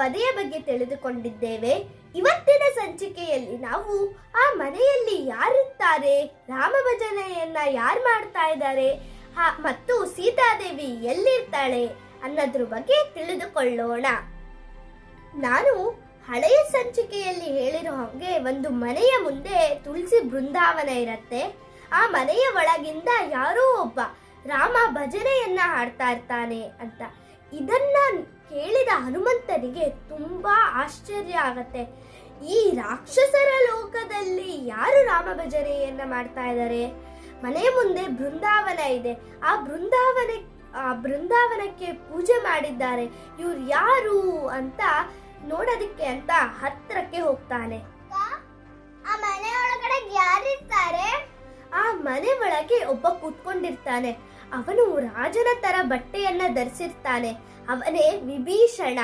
ವಧೆಯ ಬಗ್ಗೆ ತಿಳಿದುಕೊಂಡಿದ್ದೇವೆ. ಇವತ್ತಿನ ಸಂಚಿಕೆಯಲ್ಲಿ ನಾವು ಆ ಮನೆಯಲ್ಲಿ ಯಾರಿರ್ತಾರೆ ರಾಮ ಭಜನೆಯನ್ನ ಯಾರು ಮಾಡ್ತಾ ಇದ್ದಾರೆ ಮತ್ತು ಸೀತಾದೇವಿ ಎಲ್ಲಿರ್ತಾಳೆ ಅನ್ನೋದ್ರ ಬಗ್ಗೆ ತಿಳಿದುಕೊಳ್ಳೋಣ. ನಾನು ಹಳೆಯ ಸಂಚಿಕೆಯಲ್ಲಿ ಹೇಳಿರೋ ಹಾಗೆ ಒಂದು ಮನೆಯ ಮುಂದೆ ತುಳಸಿ ಬೃಂದಾವನ ಇರತ್ತೆ. ಆ ಮನೆಯ ಒಳಗಿಂದ ಯಾರೋ ಒಬ್ಬ ರಾಮ ಭಜನೆಯನ್ನ ಹಾಡ್ತಾ ಇರ್ತಾನೆ ಅಂತ. ಇದನ್ನ ಕೇಳಿದ ಹನುಮಂತನಿಗೆ ತುಂಬಾ ಆಶ್ಚರ್ಯ ಆಗತ್ತೆ. ಈ ರಾಕ್ಷಸರ ಲೋಕದಲ್ಲಿ ಯಾರು ರಾಮ ಭಜನೆಯನ್ನ ಮಾಡ್ತಾ ಇದ್ದಾರೆ ಮನೆ ಮುಂದೆ ಬೃಂದಾವನ ಇದೆ. ಆ ಬೃಂದಾವನ ಆ ಬೃಂದಾವನಕ್ಕೆ ಪೂಜೆ ಮಾಡಿದ್ದಾರೆ. ಇವ್ರು ಯಾರು ಅಂತ ನೋಡೋದಕ್ಕೆ ಅಂತ ಹತ್ರಕ್ಕೆ ಹೋಗ್ತಾನೆ. ಆ ಮನೆ ಒಳಗಡೆ ಯಾರಿರ್ತಾರೆ? ಆ ಮನೆ ಒಳಗೆ ಒಬ್ಬ ಕೂತ್ಕೊಂಡಿರ್ತಾನೆ. ಅವನು ರಾಜನ ತರ ಬಟ್ಟೆಯನ್ನ ಧರಿಸಿರ್ತಾನೆ. ಅವನೇ ವಿಭೀಷಣ.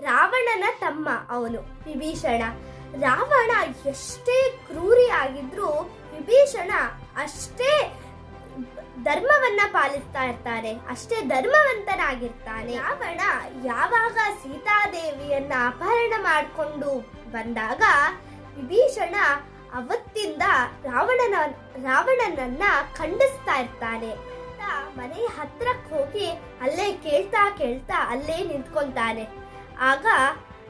ರಾವಣನ ತಮ್ಮ ಅವನು ವಿಭೀಷಣ. ರಾವಣ ಎಷ್ಟೇ ಕ್ರೂರಿ ಆಗಿದ್ರು ವಿಭೀಷಣ ಅಷ್ಟೇ ಧರ್ಮವನ್ನ ಪಾಲಿಸ್ತಾ ಇರ್ತಾನೆ, ಅಷ್ಟೇ ಧರ್ಮವಂತನಾಗಿರ್ತಾನೆ. ರಾವಣ ಯಾವಾಗ ಸೀತಾದೇವಿಯನ್ನ ಅಪಹರಣ ಮಾಡಿಕೊಂಡು ಬಂದಾಗ ವಿಭೀಷಣ ಅವತ್ತಿಂದ ರಾವಣನ, ರಾವಣನನ್ನ ಖಂಡಿಸ್ತಾ ಇರ್ತಾನೆ. ಮನೆ ಹತ್ರಕ್ಕೆ ಹೋಗಿ ಅಲ್ಲೇ ಕೇಳ್ತಾ ಕೇಳ್ತಾ ಅಲ್ಲೇ ನಿಂತ್ಕೊಳ್ತಾನೆ ಆಗ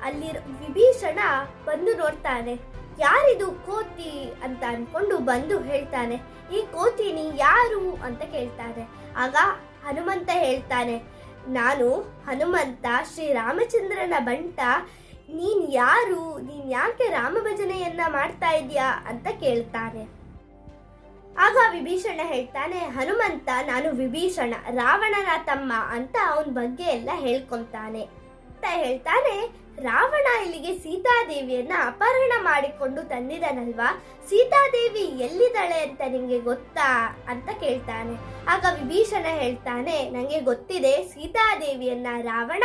ಅಲ್ಲಿ ವಿಭೀಷಣ ಬಂದು ನೋಡ್ತಾನೆ. ಯಾರಿದು ಕೋತಿ ಅಂತ ಅನ್ಕೊಂಡು ಬಂದು ಹೇಳ್ತಾನೆ. ಈ ಕೋತಿ ನೀ ಯಾರು ಅಂತ ಕೇಳ್ತಾನೆ. ಆಗ ಹನುಮಂತ ಹೇಳ್ತಾನೆ, ನಾನು ಹನುಮಂತ ಶ್ರೀರಾಮಚಂದ್ರನ ಬಂಟ. ನೀನ್ ಯಾರು? ನೀನ್ ಯಾಕೆ ರಾಮ ಭಜನೆಯನ್ನ ಮಾಡ್ತಾ ಇದೀಯಾ? ಅಂತ ಕೇಳ್ತಾನೆ. ಆಗ ವಿಭೀಷಣ ಹೇಳ್ತಾನೆ, ಹನುಮಂತ, ನಾನು ವಿಭೀಷಣ, ರಾವಣನ ತಮ್ಮ ಅಂತ ಅವನ ಬಗ್ಗೆ ಎಲ್ಲ ಹೇಳ್ಕೊಂತಾನೆ. ಅಂತ ಹೇಳ್ತಾನೆ, ರಾವಣ ಇಲ್ಲಿಗೆ ಸೀತಾದೇವಿಯನ್ನ ಅಪಹರಣ ಮಾಡಿಕೊಂಡು ತಂದಿದನಲ್ವಾ? ಸೀತಾದೇವಿ ಎಲ್ಲಿದ್ದಾಳೆ ಅಂತ ನಿಮಗೆ ಗೊತ್ತಾ? ಅಂತ ಕೇಳ್ತಾನೆ. ಆಗ ವಿಭೀಷಣ ಹೇಳ್ತಾನೆ ನನಗೆ ಗೊತ್ತಿದೆ, ಸೀತಾದೇವಿಯನ್ನ ರಾವಣ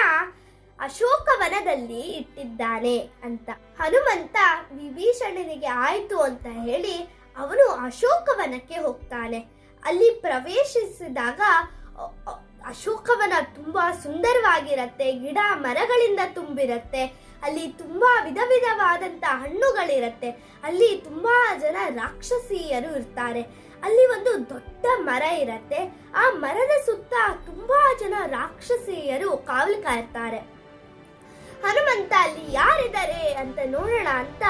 ಅಶೋಕವನದಲ್ಲಿ ಇಟ್ಟಿದ್ದಾನೆ ಅಂತ. ಹನುಮಂತ, ವಿಭೀಷಣನಿಗೆ ಆಯ್ತು ಅಂತ ಹೇಳಿ ಅವನು ಅಶೋಕವನಕ್ಕೆ ಹೋಗ್ತಾನೆ. ಅಲ್ಲಿ ಪ್ರವೇಶಿಸಿದಾಗ ಅಶೋಕವನ ತುಂಬಾ ಸುಂದರವಾಗಿರತ್ತೆ, ಗಿಡ ಮರಗಳಿಂದ ತುಂಬಿರತ್ತೆ, ಅಲ್ಲಿ ತುಂಬಾ ವಿಧ ವಿಧವಾದಂತ ಹಣ್ಣುಗಳಿರತ್ತೆ, ಅಲ್ಲಿ ತುಂಬಾ ಜನ ರಾಕ್ಷಸಿಯರು ಇರ್ತಾರೆ. ಅಲ್ಲಿ ಒಂದು ದೊಡ್ಡ ಮರ ಇರತ್ತೆ, ಆ ಮರದ ಸುತ್ತ ತುಂಬಾ ಜನ ರಾಕ್ಷಸಿಯರು ಕಾವಲು ಕಾಯ್ತಾರೆ ಹನುಮಂತ ಅಲ್ಲಿ ಯಾರಿದ್ದಾರೆ ಅಂತ ನೋಡೋಣ ಅಂತ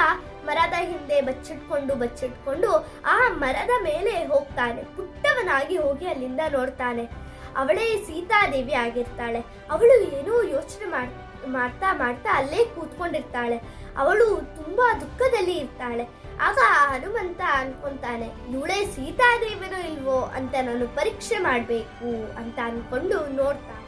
ಮರದ ಹಿಂದೆ ಬಚ್ಚಿಟ್ಕೊಂಡು ಬಚ್ಚಿಟ್ಕೊಂಡು ಆ ಮರದ ಮೇಲೆ ಹೋಗ್ತಾನೆ. ಪುಟ್ಟವನಾಗಿ ಹೋಗಿ ಅಲ್ಲಿಂದ ನೋಡ್ತಾನೆ. ಅವಳೇ ಸೀತಾದೇವಿ ಆಗಿರ್ತಾಳೆ. ಅವಳು ಏನೋ ಯೋಚನೆ ಮಾಡ್, ಮಾಡ್ತಾ ಮಾಡ್ತಾ ಅಲ್ಲೇ ಕೂತ್ಕೊಂಡಿರ್ತಾಳೆ. ಅವಳು ತುಂಬಾ ದುಃಖದಲ್ಲಿ ಇರ್ತಾಳೆ. ಆಗ ಹನುಮಂತ ಅನ್ಕೊಂತಾನೆ, ಇವಳೇ ಸೀತಾದೇವಿನೋ ಇಲ್ವೋ ಅಂತ ನಾನು ಪರೀಕ್ಷೆ ಮಾಡಬೇಕು ಅಂತ ಅನ್ಕೊಂಡು ನೋಡ್ತಾನೆ.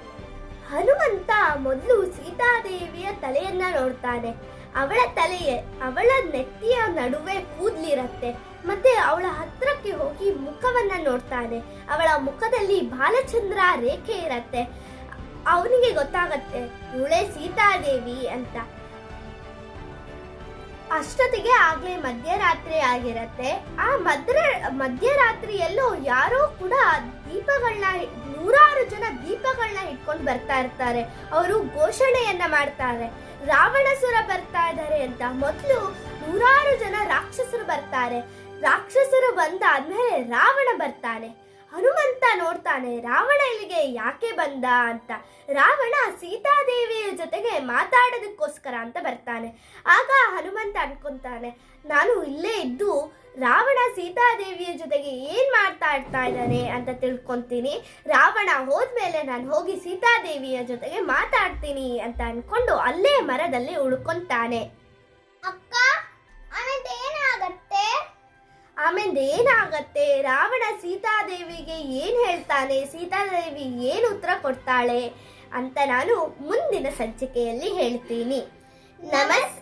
ಹನುಮಂತ ಮೊದಲು ಸೀತಾದೇವಿಯ ತಲೆಯನ್ನ ನೋಡ್ತಾನೆ. ಅವಳ ತಲೆಯೇ, ಅವಳ ನೆತ್ತಿಯ ನಡುವೆ ಕೂದ್ಲಿರತ್ತೆ. ಮತ್ತೆ ಅವಳ ಹತ್ರಕ್ಕೆ ಹೋಗಿ ಮುಖವನ್ನ ನೋಡ್ತಾನೆ. ಅವಳ ಮುಖದಲ್ಲಿ ಬಾಲಚಂದ್ರ ರೇಖೆ ಇರತ್ತೆ. ಅವನಿಗೆ ಗೊತ್ತಾಗತ್ತೆ, ಇವಳೇ ಸೀತಾದೇವಿ ಅಂತ. ಅಷ್ಟೊತ್ತಿಗೆ ಆಗ್ಲೇ ಮಧ್ಯರಾತ್ರಿ ಆಗಿರತ್ತೆ. ಆ ಮಧ್ಯ ಮಧ್ಯರಾತ್ರಿಯಲ್ಲೂ ಯಾರೋ ಕೂಡ ದೀಪಗಳನ್ನ, ನೂರಾರು ಜನ ದೀಪಗಳನ್ನ ಇಟ್ಕೊಂಡು ಬರ್ತಾ ಇರ್ತಾರೆ. ಅವರು ಘೋಷಣೆಯನ್ನ ಮಾಡ್ತಾರೆ. ರಾವಣಸುರ ಬರ್ತಾ ಇದ್ದಾರೆ ಅಂತ. ಮೊದಲು ನೂರಾರು ಜನ ರಾಕ್ಷಸರು ಬರ್ತಾರೆ. ರಾಕ್ಷಸರು ಬಂದಾದ್ಮೇಲೆ ರಾವಣ ಬರ್ತಾನೆ. ಹನುಮಂತ ನೋಡ್ತಾನೆ, ರಾವಣ ಇಲ್ಲಿಗೆ ಯಾಕೆ ಬಂದ ಅಂತ. ರಾವಣ ಸೀತಾದೇವಿಯ ಜೊತೆಗೆ ಮಾತಾಡೋದಕ್ಕೋಸ್ಕರ ಅಂತ ಬರ್ತಾನೆ. ಆಗ ಹನುಮಂತ ಅನ್ಕೊಂತಾನೆ, ನಾನು ಇಲ್ಲೇ ಇದ್ದು ರಾವಣ ಸೀತಾದೇವಿಯ ಜೊತೆಗೆ ಏನ್ ಮಾಡ್ತಾ ಇರ್ತಾ ಇದ್ದಾನೆ ಅಂತ ತಿಳ್ಕೊಂತೀನಿ. ರಾವಣ ಹೋದ್ಮೇಲೆ ನಾನು ಹೋಗಿ ಸೀತಾದೇವಿಯ ಜೊತೆಗೆ ಮಾತಾಡ್ತೀನಿ ಅಂತ ಅನ್ಕೊಂಡು ಅಲ್ಲೇ ಮರದಲ್ಲಿ ಉಳ್ಕೊಂತಾನೆ. ಅಕ್ಕ ಆಮೇಲೆ ಏನಾಗತ್ತೆ ರಾವಣ ಸೀತಾದೇವಿಗೆ ಏನ್ ಹೇಳ್ತಾನೆ? ಸೀತಾದೇವಿ ಏನು ಉತ್ತರ ಕೊಡ್ತಾಳೆ? ಅಂತ ನಾನು ಮುಂದಿನ ಸಂಚಿಕೆಯಲ್ಲಿ ಹೇಳ್ತೀನಿ. ನಮಸ್ಕಾರ